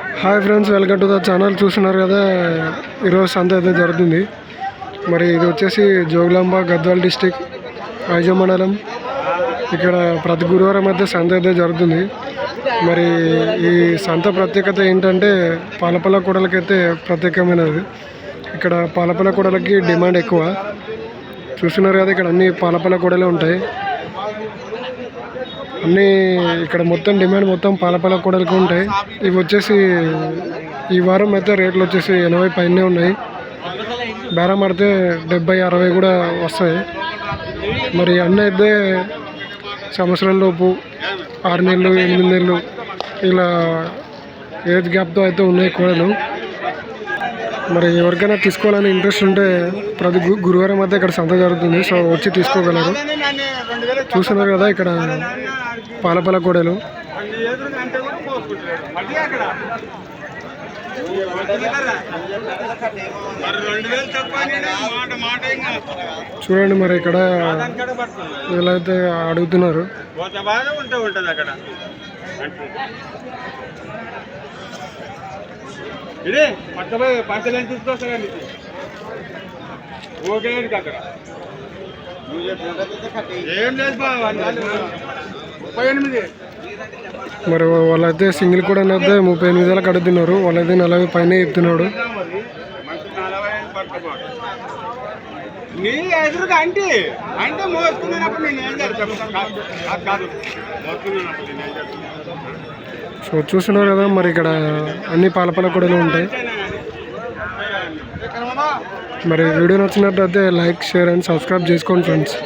Hi friends welcome to the channel. చూస్తున్నారు కదా ఈరోజు సంత అయితే జరుగుతుంది. మరి ఇది వచ్చేసి జోగులాంబ గద్వాల్ డిస్టిక్ వైజాగ్ మండలం. ఇక్కడ ప్రతి గురువారం అయితే సంత అయితే జరుగుతుంది. మరి ఈ సంత ప్రత్యేకత ఏంటంటే పాలపల్ల కూడలకైతే ప్రత్యేకమైనది. ఇక్కడ పాలపల్ల కూడలకి డిమాండ్ ఎక్కువ. చూస్తున్నారు కదా ఇక్కడ అన్ని పాలపల్ల కూడలే ఉంటాయి. అన్నీ ఇక్కడ మొత్తం డిమాండ్ మొత్తం పాలపాల కూడలకు ఉంటాయి. ఇవి వచ్చేసి ఈ వారం అయితే రేట్లు వచ్చేసి ఎనభై పైనే ఉన్నాయి. బేరం ఆడితే డెబ్బై అరవై కూడా వస్తాయి. మరి అన్నీ అయితే సంవత్సరం లోపు ఆరు నెలలు ఎనిమిది నెలలు ఇలా ఏజ్ గ్యాప్తో అయితే ఉన్నాయి కూడలు. మరి ఎవరికైనా తీసుకోవాలని ఇంట్రెస్ట్ ఉంటే ప్రతి గు- గురువారం అయితే ఇక్కడ సంత జరుగుతుంది. సో వచ్చి తీసుకోగలరు. చూస్తున్నారు కదా ఇక్కడ పాలపల కూడలు. చూడండి మరి ఇక్కడ వీళ్ళైతే అడుగుతున్నారు ఇదే పక్కపోయి పక్కలు ఎంత తీసుకొస్తా కానీ ఓకే నీకు అక్కడ ఏం లేదు ముప్పై ఎనిమిది. మరి వాళ్ళైతే సింగిల్ కూడా అయితే ముప్పై ఎనిమిది వేలకు అడుగుతున్నారు వాళ్ళైతే నలభై పైన చెప్తున్నాడు. నీ ఎదురుగా అంటే అంటే మోసుకున్నప్పుడు నేను ఏం చేస్తాను? కాదు మోసుకున్నప్పుడు నేను ఏం చేస్తాను? సో చూస్తున్నారు కదా మరి ఇక్కడ అన్ని పాలపాల కూడా ఉంటాయి. మరి వీడియో నచ్చినట్లయితే లైక్ షేర్ అండ్ సబ్స్క్రైబ్ చేసుకోండి ఫ్రెండ్స్.